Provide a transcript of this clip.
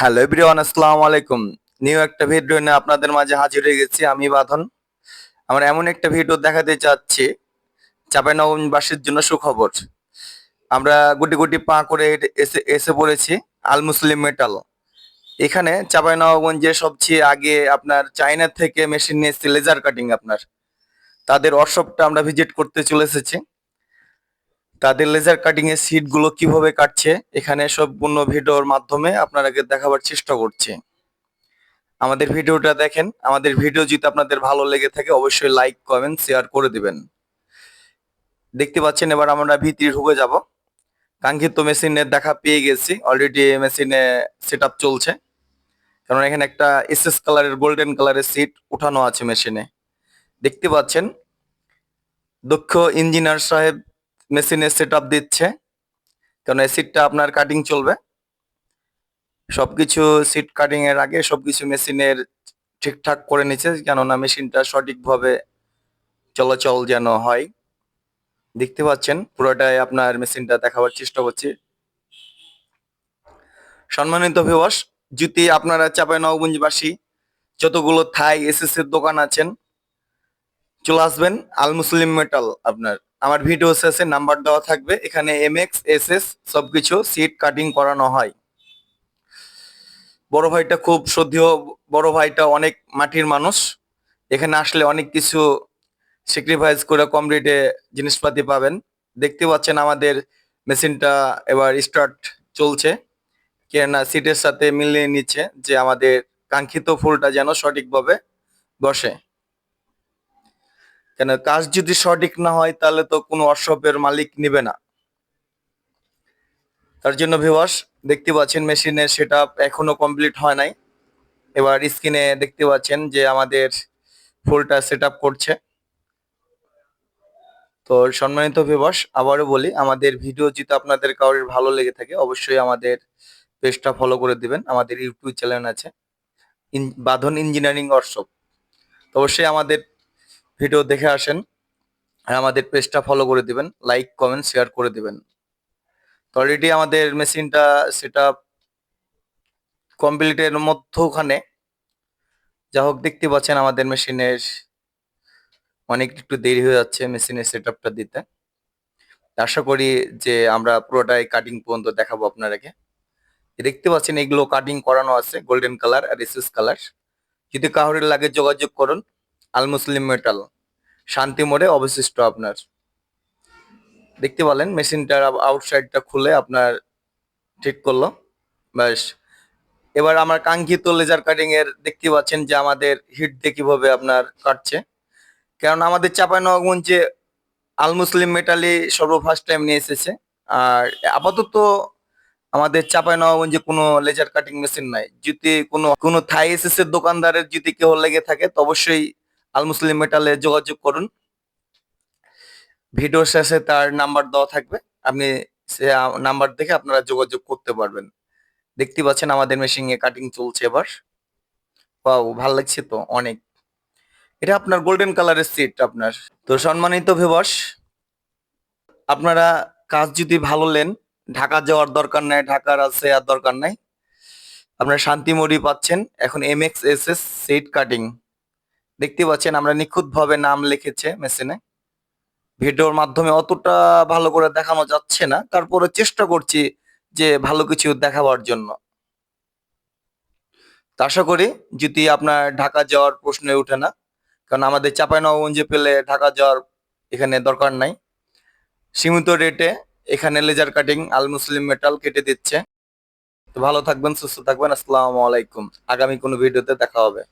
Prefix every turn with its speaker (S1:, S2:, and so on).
S1: Hello everyone, আসসালামু আলাইকুম। New একটা ভিডিও নিয়ে আপনাদের মাঝে হাজির হয়ে গেছি আমি বাঁধন। আমরা এমন একটা ভিডিও দেখাতে চাচ্ছি চাঁপাইনবাসীর জন্য সুখবর। আমরা গুটি গুটি পা করে এসে এসে পড়েছি, আল মুসলিম মেটাল। এখানে চাঁপাইনবাবগঞ্জে সবচেয়ে আগে আপনার চায়না থেকে মেশিন নিয়ে এসেছে লেজার কাটিং আপনার। তাদের ওয়ার্কশপটা আমরা ভিজিট করতে চলে এসেছি। তাদের লেজার কাটিং এর সিটগুলো কীভাবে কাটছে, এখানে সম্পূর্ণ ভিডিওর মাধ্যমে আপনাদেরকে দেখাবার চেষ্টা করছি। আমাদের ভিডিওটা দেখেন, আমাদের ভিডিও যদি আপনাদের ভালো লেগে থাকে অবশ্যই লাইক কমেন্ট শেয়ার করে দিবেন। দেখতে পাচ্ছেন, এবার আমরা ভিতরে ঢুকে যাব। কাঙ্ক্ষিত মেশিনের দেখা পেয়ে গেছি অলরেডি মেশিনে সেট চলছে। কারণ এখানে একটা এসএস কালারের গোল্ডেন কালারের সিট উঠানো আছে মেশিনে। দেখতে পাচ্ছেন, দক্ষ ইঞ্জিনিয়ার সাহেব মেশিনে সেট আপ দিচ্ছে। কারণ এই সিটটা আপনার কাটিং চলবে। সবকিছু সিট কাটিং এর আগে সবকিছু মেশিনের ঠিকঠাক করে নিচ্ছে, কেননা মেশিনটা সঠিকভাবে চলাচল যেন হয়। দেখতে পাচ্ছেন, পুরোটাই আপনার মেশিনটা দেখাবার চেষ্টা করছি। সম্মানিত ভিউয়ার্স যদি আপনারা চাপাই নবগঞ্জবাসী যতগুলো থাই এসএস এর দোকান আছেন, চলে আসবেন আল মুসলিম মেটাল আপনার। আমার ভিডিও শেষে নাম্বার দেওয়া থাকবে। এখানে এম এক্স এস এস সবকিছু সিট কাটিং করানো হয়। বড় ভাইটা খুব শ্রদ্ধেয়, বড় ভাইটা অনেক মাটির মানুষ। এখানে আসলে অনেক কিছু স্যাক্রিফাইস করে কম রেটে জিনিসপাতি পাবেন। দেখতে পাচ্ছেন আমাদের মেশিনটা এবার স্টার্ট চলছে। কেননা সিটের সাথে মিলিয়ে নিচ্ছে যে আমাদের কাঙ্ক্ষিত ফুলটা যেন সঠিকভাবে বসে। কেন কাজ যদি সঠিক না হয়, তাহলে তো কোনো ওয়ার্কশপের মালিক নিবে না। তার জন্য ভিওয়াস দেখতে পাচ্ছেন মেশিনের সেট এখনও কমপ্লিট হয় নাই। এবার স্ক্রিনে দেখতে পাচ্ছেন যে আমাদের ফুলটা সেট করছে। তো সম্মানিত ভিওয়াস আবারও বলি, আমাদের ভিডিও যদি আপনাদের কারোর ভালো লেগে থাকে, অবশ্যই আমাদের পেজটা ফলো করে দিবেন। আমাদের ইউটিউব চ্যানেল আছে। বাঁধন ইঞ্জিনিয়ারিং ওয়ার্কশপ তো অবশ্যই আমাদের ভিডিও দেখে আসেন, আর আমাদের পেজটা ফলো করে দিবেন লাইক কমেন্ট শেয়ার করে দিবেন। তো অলরেডি আমাদের মেশিনটা সেটা কমপ্লিটের মধ্যখানে। যা হোক, দেখতে পাচ্ছেন আমাদের মেশিনের অনেক একটু দেরি হয়ে যাচ্ছে মেশিনের সেট দিতে। আশা করি যে আমরা পুরোটাই কাটিং পর্যন্ত দেখাবো আপনারাকে দেখতে পাচ্ছেন এগুলো কাটিং করানো আছে গোল্ডেন কালার আর এসএস কালার যদি কাহরের লাগে যোগাযোগ করুন। আল মুসলিম মেটাল। শান্তি মোড়ে অবশিষ্ট আপনার। দেখতে পেলেন মেশিনটার আউটসাইডটা খুলে আপনার ঠিক করল। ব্যাস এবার আমার কাঙ্ক্ষিত লেজার কাটিং এর দেখতে পাচ্ছেন যে আমাদের হিট দিয়ে কীভাবে আপনার কাটছে। কারণ আমাদের চাপাইনবাবগঞ্জে আল মুসলিম মেটালি সর্বফার্স্ট টাইম নিয়ে এসেছে। আর আপাতত আমাদের চাপাইনবাবগঞ্জে কোনো লেজার কাটিং মেশিন নাই। যদি কোনো কোনো থাই এসএস এর দোকানদারের যদি কেউ লেগে থাকে, তো অবশ্যই আল মুসলিম মেটালে যোগাযোগ করুন। ভিডিও শেষে তার নাম্বার দেওয়া থাকবে। আপনি সে নাম্বার দেখে আপনারা যোগাযোগ করতে পারবেন। দেখতে পাচ্ছেন আমাদের মেশিন কাটিং চলছে এবার। পাও ভালো লাগছে তো অনেক। এটা আপনার গোল্ডেন কালারের সিট আপনার। তো সম্মানিত ভিউয়ার্স আপনারা কাজ যদি ভালো নেন, ঢাকা যাওয়ার দরকার নাই, ঢাকার আছে আর দরকার নাই। আপনারা শান্তিমড়ি পাচ্ছেন। এখন M X S S sheet cutting দেখতে পাচ্ছেন আমরা নিখুঁত ভাবে নাম লিখেছে মেশিনে। ভিডিওর মাধ্যমে অতটা ভালো করে দেখানো যাচ্ছে না। তারপরে চেষ্টা করছি যে ভালো কিছু দেখাবার জন্য। আশা করি যদি আপনার ঢাকা যাওয়ার প্রশ্নে ওঠে না, কারণ আমাদের চাঁপাইনবাবগঞ্জে পেলে ঢাকা যাওয়ার এখানে দরকার নাই। সীমিত রেটে এখানে laser cutting Al Muslim Metal কেটে দিচ্ছে। তো ভালো থাকবেন, সুস্থ থাকবেন, আসসালামু আলাইকুম। আগামী কোনো ভিডিওতে দেখা হবে।